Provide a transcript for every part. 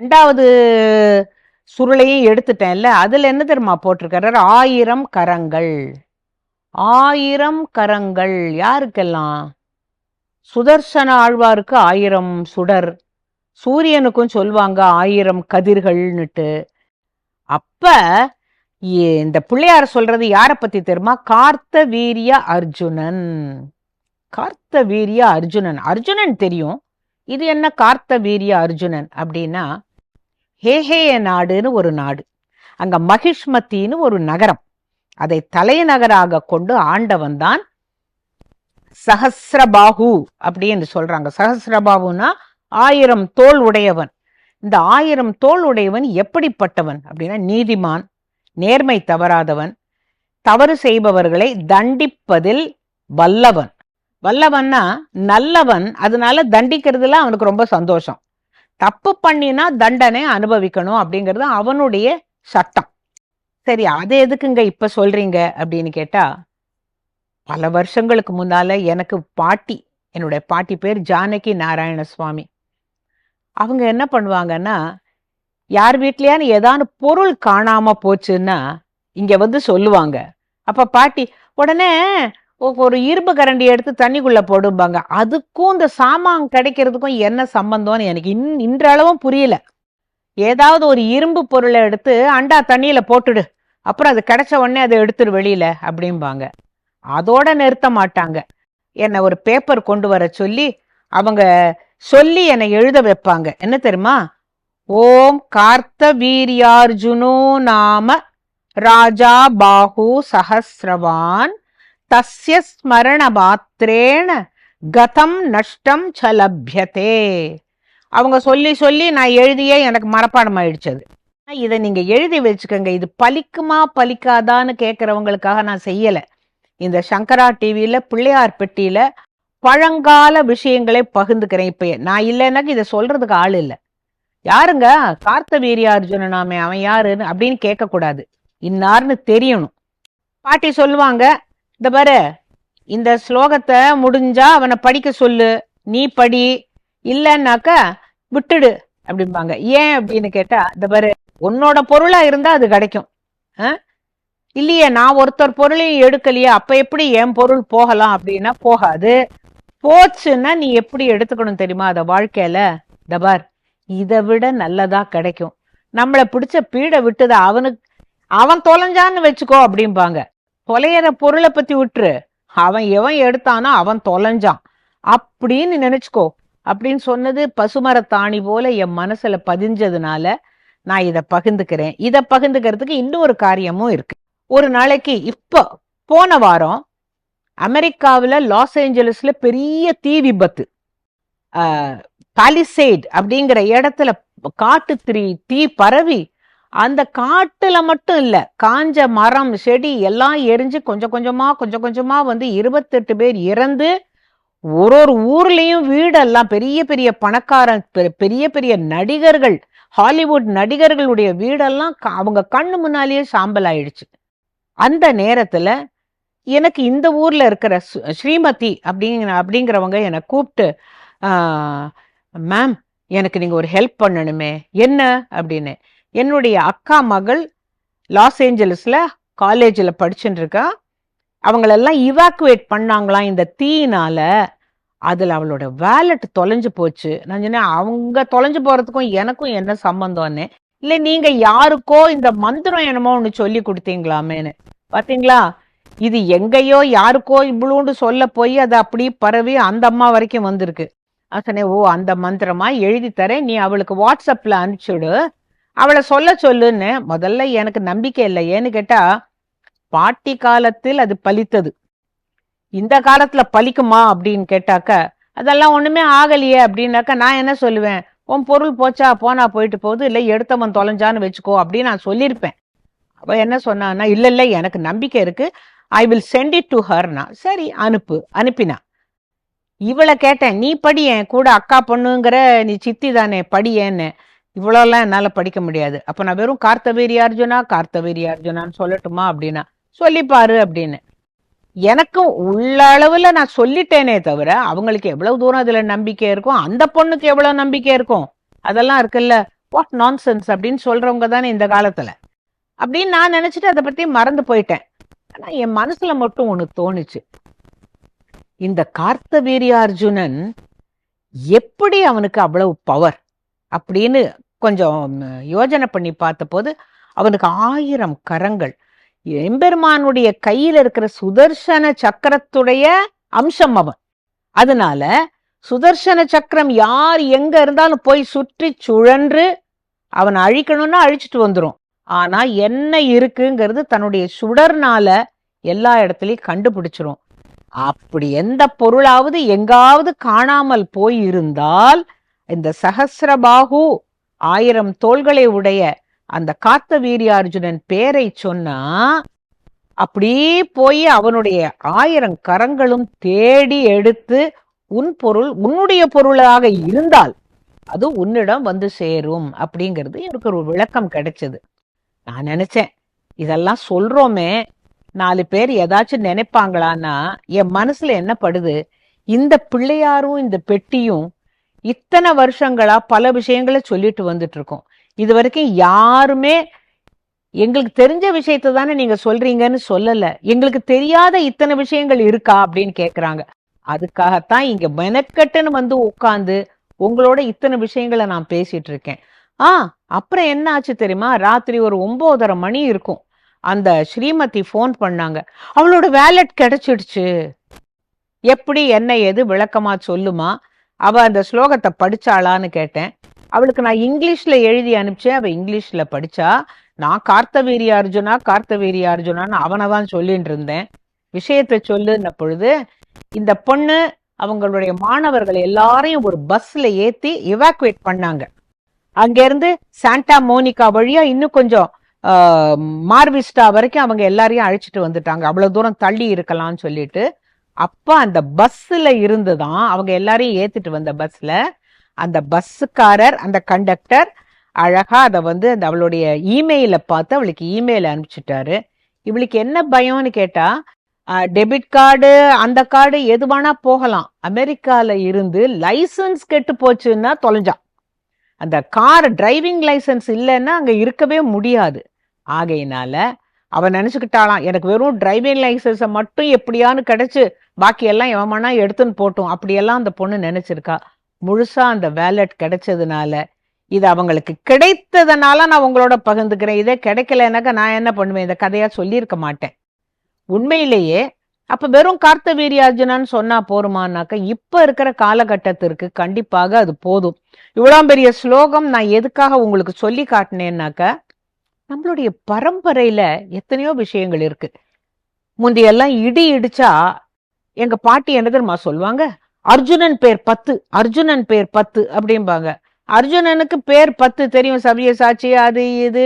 ரெண்டாவது சுருளையும் எடுத்துட்டேன்ல. அதில் என்ன தெரியுமா போட்டிருக்காரு? ஆயிரம் கரங்கள். ஆயிரம் கரங்கள். யாருக்கெல்லாம்? சுதர்சன ஆழ்வாருக்கு ஆயிரம் சுடர். சூரியனுக்கும் சொல்லுவாங்க ஆயிரம் கதிர்கள்னுட்டு. அப்ப இந்த பிள்ளையார் சொல்றது யாரை பத்தி தெரியுமா? கார்த்த வீரிய அர்ஜுனன். கார்த்த வீரிய அர்ஜுனன். அர்ஜுனன் தெரியும். இது என்ன? கார்த்த வீரிய அர்ஜுனன் அப்படின்னா ஹேஹேய நாடுன்னு ஒரு நாடு. அங்க மகிஷ்மத்தின்னு ஒரு நகரம். அதை தலைநகராக கொண்டு ஆண்டவன் தான் சஹஸ்ரபாஹு அப்படின்னு சொல்றாங்க. சஹசிரபாகுனா ஆயிரம் தோல் உடையவன். இந்த ஆயிரம் தோல் உடையவன் எப்படிப்பட்டவன் அப்படின்னா நீதிமான் நேர்மை தவறாதவன் தவறு செய்பவர்களை தண்டிப்பதில் வல்லவன். வல்லவன்னா நல்லவன் அதனால தண்டிக்கிறதுல அவனுக்கு ரொம்ப சந்தோஷம். தப்பு பண்ணினா தண்டனை அனுபவிக்கணும் அப்படிங்கிறது அவனுடைய சட்டம். சரி அது எதுக்குங்க இப்ப சொல்றீங்க அப்படின்னு கேட்டா பல வருஷங்களுக்கு முன்னால எனக்கு பாட்டி என்னுடைய பாட்டி பேர் ஜானகி நாராயண சுவாமி அவங்க என்ன பண்ணுவாங்கன்னா யார் வீட்லயானு ஏதாவது பொருள் காணாம போச்சுன்னா இங்க வந்து சொல்லுவாங்க. அப்ப பாட்டி உடனே ஒரு இரும்பு கரண்டி எடுத்து தண்ணிக்குள்ளே போடும்பாங்க. அதுக்கும் இந்த சாமான் கிடைக்கிறதுக்கும் என்ன சம்பந்தம்னு எனக்கு இன் இன்றளவும் புரியல. ஏதாவது ஒரு இரும்பு பொருளை எடுத்து அண்டா தண்ணியில் போட்டுடு. அப்புறம் அது கிடைச்ச உடனே அதை எடுத்துடு வெளியில அப்படிம்பாங்க. அதோட நிறுத்த மாட்டாங்க. என்னை ஒரு பேப்பர் கொண்டு வர சொல்லி அவங்க சொல்லி என்னை எழுத வைப்பாங்க. என்ன தெரியுமா? ஓம் கார்த்த வீரியார்ஜுனோ நாம ராஜா பாஹு சஹஸ்ரவான் தஸ்ய ஸ்மரண மாத்திரேன கதம் நஷ்டம் சலபியதே அவங்க சொல்லி சொல்லி நான் எழுதியே எனக்கு மரப்பாடம் ஆயிடுச்சது இதை நீங்கள் எழுதி வச்சுக்கோங்க. இது பலிக்குமா பலிக்காதான்னு கேட்குறவங்களுக்காக நான் செய்யலை. இந்த சங்கரா டிவியில் பிள்ளையார் பெட்டியில் பழங்கால விஷயங்களை பகிர்ந்துக்கிறேன் இப்போ நான் இல்லைன்னாக்க இதை சொல்கிறதுக்கு ஆள் இல்லை. யாருங்க? கார்த்த வீரியார்ஜுனனாமே அவன் யாருன்னு அப்படின்னு கேட்கக்கூடாது. இன்னார்னு தெரியணும். பாட்டி சொல்லுவாங்க இந்த பாரு இந்த ஸ்லோகத்தை முடிஞ்சா அவனை படிக்க சொல்லு. நீ படி. இல்லைன்னாக்க விட்டுடு அப்படிம்பாங்க. ஏன் அப்படின்னு கேட்டா இந்த பாரு உன்னோட பொருளா இருந்தா அது கிடைக்கும். ஆ? இல்லையே நான் ஒருத்தர் பொருளையும் எடுக்கலையே அப்ப எப்படி என் பொருள் போகலாம் அப்படின்னா போகாது. போச்சுன்னா நீ எப்படி எடுத்துக்கணும் தெரியுமா அதை வாழ்க்கையில? தபார் இதை விட நல்லதா கிடைக்கும். நம்மளை பிடிச்ச பீடை விட்டுத அவனுக்கு அவன் தொலைஞ்சான்னு வச்சுக்கோ அப்படிம்பாங்க. தொலையிற பொருளை பத்தி விட்டுரு. அவன் எவன் எடுத்தானோ அவன் தொலைஞ்சான். அப்படின்னு நினைச்சுக்கோ. அப்படின்னு சொன்னது பசுமரத்தாணி போல என் மனசுல பதிஞ்சதுனால நான் இதை பகிர்ந்துக்கிறேன். இதை பகிர்ந்துக்கிறதுக்கு இன்னொரு காரியமும் இருக்கு. ஒரு நாளைக்கு இப்போ போன வாரம் அமெரிக்காவில் லாஸ் ஏஞ்சலஸ்ல பெரிய தீ விபத்து. பாலிசேட் அப்படிங்கிற இடத்துல காட்டு திரி தீ பரவி அந்த காட்டுல மட்டும் இல்ல காஞ்ச மரம் செடி எல்லாம் எரிஞ்சு கொஞ்சம் கொஞ்சமா கொஞ்சம் கொஞ்சமா வந்து இருபத்தெட்டு பேர் இறந்து ஒரு ஒரு ஊர்லயும் வீடெல்லாம் பெரிய பெரிய பணக்காரன் பெ- பெரிய பெரிய நடிகர்கள் ஹாலிவுட் நடிகர்களுடைய வீடெல்லாம் க- அவங்க கண்ணு முன்னாலேயே சாம்பல் ஆயிடுச்சு. அந்த நேரத்துல எனக்கு இந்த ஊர்ல இருக்கிற ஸ்ரீமதி அப்படிங்கிற அப்படிங்கிறவங்க என்னை கூப்பிட்டு மேம் எனக்கு நீங்க ஒரு ஹெல்ப் பண்ணணுமே என்ன? அப்படின்னு. என்னுடைய அக்கா மகள் லாஸ் ஏஞ்சலஸில் காலேஜில் படிச்சுட்டு இருக்கா அவங்களெல்லாம் இவாக்குவேட் பண்ணாங்களாம் இந்த தீயினால். அதில் அவளோட வேலட் தொலைஞ்சு போச்சு. நான் சொன்னேன் அவங்க தொலைஞ்சு போகிறதுக்கும் எனக்கும் என்ன சம்பந்தம்னு? இல்லை நீங்கள் யாருக்கோ இந்த மந்திரம் என்னமோ ஒன்று சொல்லி கொடுத்தீங்களாமேன்னு. பார்த்தீங்களா இது எங்கேயோ யாருக்கோ இவ்வளோண்டு சொல்ல போய் அது அப்படியே பரவி அந்த அம்மா வரைக்கும் வந்திருக்கு. நான் சொன்னேன் ஓ அந்த மந்திரமா? எழுதி தரேன். நீ அவளுக்கு வாட்ஸ்அப்பில் அனுப்பிச்சுடு அவளை சொல்ல சொல்லுன்னு முதல்ல எனக்கு நம்பிக்கை இல்லை. ஏன்னு கேட்டா பாட்டி காலத்தில் அது பலித்தது. இந்த காலத்துல பலிக்குமா அப்படின்னு கேட்டாக்க அதெல்லாம் ஒண்ணுமே ஆகலையே அப்படின்னாக்க நான் என்ன சொல்லுவேன்? உன் பொருள் போச்சா? போனா போயிட்டு போகுது. இல்லை எடுத்தவன் தொலைஞ்சான்னு வச்சுக்கோ அப்படின்னு நான் சொல்லியிருப்பேன். அவ என்ன சொன்னான்னா இல்லை இல்லை எனக்கு நம்பிக்கை இருக்கு. I will send it to ஹர்னா சரி அனுப்பு. அனுப்பினா இவளை கேட்டேன் நீ படியேன் கூட அக்கா பொண்ணுங்கிற நீ சித்தி தானே படியேன்னு. இவ்வளோலாம் என்னால் படிக்க முடியாது. அப்போ நான் வெறும் கார்த்தவீரி அர்ஜுனா கார்த்தவீரி அர்ஜுனான்னு சொல்லட்டுமா அப்படின்னா சொல்லிப்பாரு அப்படின்னு. எனக்கும் உள்ள அளவில் நான் சொல்லிட்டேனே தவிர அவங்களுக்கு எவ்வளவு தூரம் அதில் நம்பிக்கை இருக்கும் அந்த பொண்ணுக்கு எவ்வளோ நம்பிக்கை இருக்கும் அதெல்லாம் இருக்குல்ல வாட் நான்சென்ஸ் அப்படின்னு சொல்கிறவங்க தானே இந்த காலத்தில். அப்படின்னு நான் நினச்சிட்டு அதை பற்றி மறந்து போயிட்டேன். ஆனால் என் மனசில் மட்டும் ஒன்று தோணுச்சு. இந்த கார்த்தவீரியார்ஜுனன் எப்படி அவனுக்கு அவ்வளவு பவர் அப்படின்னு கொஞ்சம் யோஜனை பண்ணி பார்த்தபோது அவனுக்கு ஆயிரம் கரங்கள். எம்பெருமானுடைய கையில் இருக்கிற சுதர்சன சக்கரத்துடைய அம்சம் அவன். அதனால சுதர்சன சக்கரம் யார் எங்க இருந்தாலும் போய் சுற்றி சுழன்று அவனை அழிக்கணும்னா அழிச்சிட்டு வந்துடும் ஆனா என்ன இருக்குங்கிறது தன்னுடைய சுடர்னால எல்லா இடத்துலையும் கண்டுபிடிச்சிரும். அப்படி எந்த பொருளாவது எங்காவது காணாமல் போய் இருந்தால் இந்த சஹசிரபாகு ஆயிரம் தோள்களை உடைய அந்த காத்த வீரியார்ஜுனன் பேரை சொன்னா அப்படியே போய் அவனுடைய ஆயிரம் கரங்களும் தேடி எடுத்து உன் பொருள் உன்னுடைய பொருளாக இருந்தால் அது உன்னிடம் வந்து சேரும் அப்படிங்கிறது எனக்கு ஒரு விளக்கம் கிடைச்சது. நான் நினைச்சேன் இதெல்லாம் சொல்றோமே நாலு பேர் ஏதாச்சும் நினைப்பாங்களான்னா என் மனசுல என்ன படுது? இந்த பிள்ளையாரும் இந்த பெட்டியும் இத்தனை வருஷங்களா பல விஷயங்களை சொல்லிட்டு வந்துட்டு இருக்கோம் இது வரைக்கும் யாருமே எங்களுக்கு தெரிஞ்ச விஷயத்த தானே நீங்க சொல்றீங்கன்னு சொல்லல. எங்களுக்கு தெரியாத இத்தனை விஷயங்கள் இருக்கா அப்படின்னு கேக்குறாங்க. அதுக்காகத்தான் இங்க மெனக்கட்டுன்னு வந்து உட்காந்து உங்களோட இத்தனை விஷயங்களை நான் பேசிட்டு இருக்கேன் ஆ அப்புறம் என்ன ஆச்சு தெரியுமா? ராத்திரி ஒரு ஒன்பதரை மணி இருக்கும். அந்த ஸ்ரீமதி ஃபோன் பண்ணாங்க. அவளோட வேலட் கிடைச்சிடுச்சு. எப்படி என்ன எது விளக்கமா சொல்லுமா? அவள் அந்த ஸ்லோகத்தை படிச்சாளான்னு கேட்டேன். அவளுக்கு நான் இங்கிலீஷில் எழுதி அனுப்பிச்சேன். அவள் இங்கிலீஷில் படித்தா நான் கார்த்தவீரி அர்ஜுனா கார்த்தவீரி அர்ஜுனான்னு அவனை தான் சொல்லிட்டு இருந்தேன். விஷயத்தை சொல்லுன்ன பொழுது இந்த பொண்ணு அவங்களுடைய மாணவர்கள் எல்லாரையும் ஒரு பஸ்ல ஏத்தி இவாக்குவேட் பண்ணாங்க. அங்கேருந்து சாண்டா மோனிகா வழியா இன்னும் கொஞ்சம் மார்விஸ்டா வரைக்கும் அவங்க எல்லாரையும் அழைச்சிட்டு வந்துட்டாங்க. அவ்வளவு தூரம் தள்ளி இருக்கலாம்னு சொல்லிட்டு அப்ப அந்த பஸ்ல இருந்துதான் அவங்க எல்லாரையும் ஏத்திட்டு வந்த பஸ்ல அந்த பஸ்ஸுக்காரர் அந்த கண்டக்டர் அழகா அதை வந்து அந்த அவளுடைய இமெயில பார்த்து அவளுக்கு இமெயில் அனுப்பிச்சிட்டாரு. இவளுக்கு என்ன பயம்னு கேட்டா டெபிட் கார்டு அந்த கார்டு எது வேணா போகலாம். அமெரிக்கால இருந்து லைசன்ஸ் கெட்டு போச்சுன்னா தொலைஞ்சா அந்த கார் டிரைவிங் லைசன்ஸ் இல்லைன்னா அங்க இருக்கவே முடியாது. ஆகையினால அவன் நினச்சிக்கிட்டாலாம் எனக்கு வெறும் டிரைவிங் லைசன்ஸை மட்டும் எப்படியான்னு கிடச்சி பாக்கி எல்லாம் எவமானா எடுத்துன்னு போட்டும். அப்படியெல்லாம் அந்த பொண்ணு நினச்சிருக்கா. முழுசாக அந்த வேலட் கிடைச்சதுனால இது அவங்களுக்கு கிடைத்ததுனால நான் உங்களோட பகிர்ந்துக்கிறேன். இதே கிடைக்கலனாக்கா நான் என்ன பண்ணுவேன்? இந்த கதையாக சொல்லியிருக்க மாட்டேன். உண்மையிலேயே அப்போ வெறும் கார்த்த வீரியார்ஜுனான்னு சொன்னால் போருமானாக்கா இப்போ இருக்கிற காலகட்டத்திற்கு கண்டிப்பாக அது போதும். இவ்வளோ பெரிய ஸ்லோகம் நான் எதுக்காக உங்களுக்கு சொல்லி காட்டினேன்னாக்க நம்மளுடைய பரம்பரையில எத்தனையோ விஷயங்கள் இருக்கு. முந்தையெல்லாம் இடி இடிச்சா எங்க பாட்டி என்ன தெரியுமா சொல்லுவாங்க? அர்ஜுனன் பேர் பத்து அர்ஜுனன் பேர் பத்து அப்படிம்பாங்க. அர்ஜுனனுக்கு பேர் பத்து தெரியும் சவியசாட்சி அது இது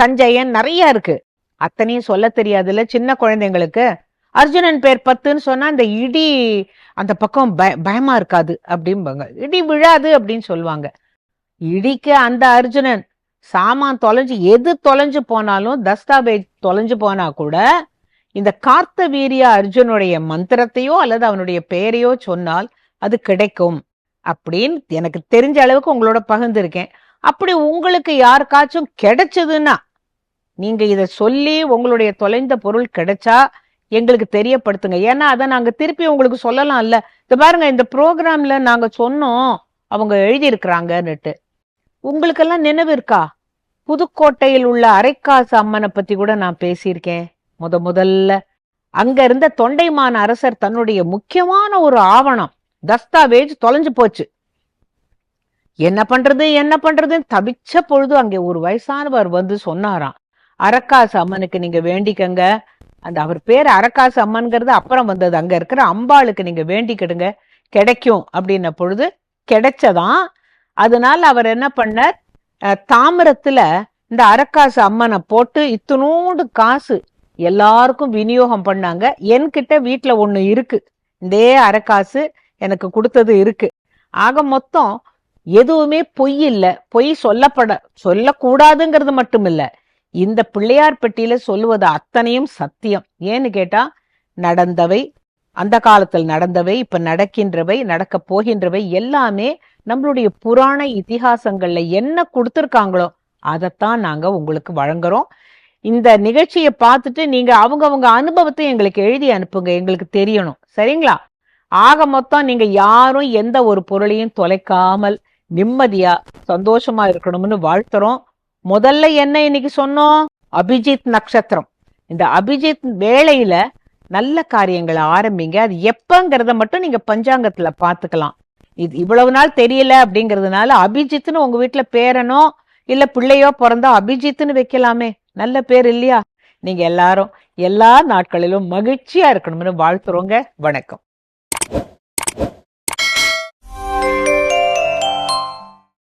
சஞ்சயன் நிறைய இருக்கு. அத்தனையும் சொல்ல தெரியாதுல்ல சின்ன குழந்தைங்களுக்கு. அர்ஜுனன் பேர் பத்துன்னு சொன்னா அந்த இடி அந்த பக்கம் பய பயமா இருக்காது அப்படிம்பாங்க. இடி விழாது அப்படின்னு சொல்லுவாங்க. இடிக்கு அந்த அர்ஜுனன் சாமான் தொலைஞ்சு எது தொலைஞ்சு போனாலும் தஸ்தாபேஜ் தொலைஞ்சு போனா கூட இந்த கார்த்த வீரிய அர்ஜுனுடைய மந்திரத்தையோ அல்லது அவனுடைய பெயரையோ சொன்னால் அது கிடைக்கும். அப்படின்னு எனக்கு தெரிஞ்ச அளவுக்கு உங்களோட பகிர்ந்திருக்கேன். அப்படி உங்களுக்கு யாருக்காச்சும் கிடைச்சதுன்னா நீங்க இதை சொல்லி உங்களுடைய தொலைந்த பொருள் கிடைச்சா எங்களுக்கு தெரியப்படுத்துங்க. ஏன்னா அதை நாங்க திருப்பி உங்களுக்கு சொல்லலாம்ல. இந்த பாருங்க இந்த ப்ரோக்ராம்ல நாங்க சொன்னோம் அவங்க எழுதியிருக்கிறாங்கன்னுட்டு. உங்களுக்கெல்லாம் நினைவு இருக்கா? புதுக்கோட்டையில் உள்ள அரைக்காசு அம்மனை பத்தி கூட நான் பேசியிருக்கேன். முத முதல்ல அங்க இருந்த தொண்டைமான் அரசர் தன்னுடைய முக்கியமான ஒரு ஆவணம் தஸ்தாவேஜ் தொலைஞ்சு போச்சு. என்ன பண்றது என்ன பண்றதுன்னு தவிச்ச பொழுது அங்கே ஒரு வயசானவர் வந்து சொன்னாராம். அரக்காசு அம்மனுக்கு நீங்க வேண்டிக்கங்க. அந்த அவர் பேர் அரக்காசு அம்மன்கிறது அப்புறம் வந்தது. அங்க இருக்கிற அம்பாளுக்கு நீங்க வேண்டிக்கிடுங்க. கிடைக்கும் அப்படின்ன பொழுது கிடைச்சதான். அதனால அவர் என்ன பண்ணார்? தாமிரத்துல இந்த அரக்காசு அம்மனை போட்டு இத்தனோண்டு காசு எல்லாருக்கும் விநியோகம் பண்ணாங்க. என்கிட்ட வீட்ல ஒண்ணு இருக்கு. இதே அரக்காசு எனக்கு கொடுத்தது இருக்கு. ஆக மொத்தம் எதுவுமே பொய் இல்லை. பொய் சொல்லப்பட சொல்லக்கூடாதுங்கிறது மட்டும் இல்லை இந்த பிள்ளையார் பெட்டியில சொல்லுவது அத்தனையும் சத்தியம். ஏன்னு கேட்டா நடந்தவை அந்த காலத்தில் நடந்தவை இப்ப நடக்கின்றவை நடக்க போகின்றவை எல்லாமே நம்மளுடைய புராண இதிகாசங்கள்ல என்ன கொடுத்துருக்காங்களோ அதைத்தான் நாங்க உங்களுக்கு வழங்குறோம். இந்த நிகழ்ச்சியை பார்த்துட்டு நீங்க அவங்கவுங்க அனுபவத்தை எங்களுக்கு எழுதி அனுப்புங்க எங்களுக்கு தெரியணும். சரிங்களா? ஆக மொத்தம் நீங்க யாரும் எந்த ஒரு பொருளையும் தொலைக்காமல் நிம்மதியா சந்தோஷமா இருக்கணும்னு வாழ்த்துறோம். முதல்ல என்ன இன்னைக்கு சொன்னோம்? அபிஜித் நட்சத்திரம். இந்த அபிஜித் வேலையில நல்ல காரியங்களை ஆரம்பிங்க. அது எப்பங்கிறத மட்டும் நீங்க பஞ்சாங்கத்துல பாத்துக்கலாம் இது இவ்வளவு நாள் தெரியல அப்படிங்கிறதுனால அபிஜித்னு உங்க வீட்டுல பேரனோ இல்ல பிள்ளையோ பிறந்தா அபிஜித்னு வைக்கலாமே. நல்ல பேர் இல்லையா? நீங்க எல்லாரும் எல்லா நாட்களிலும் மகிழ்ச்சியா இருக்கணும்னு வாழ்த்துறோங்க. வணக்கம்.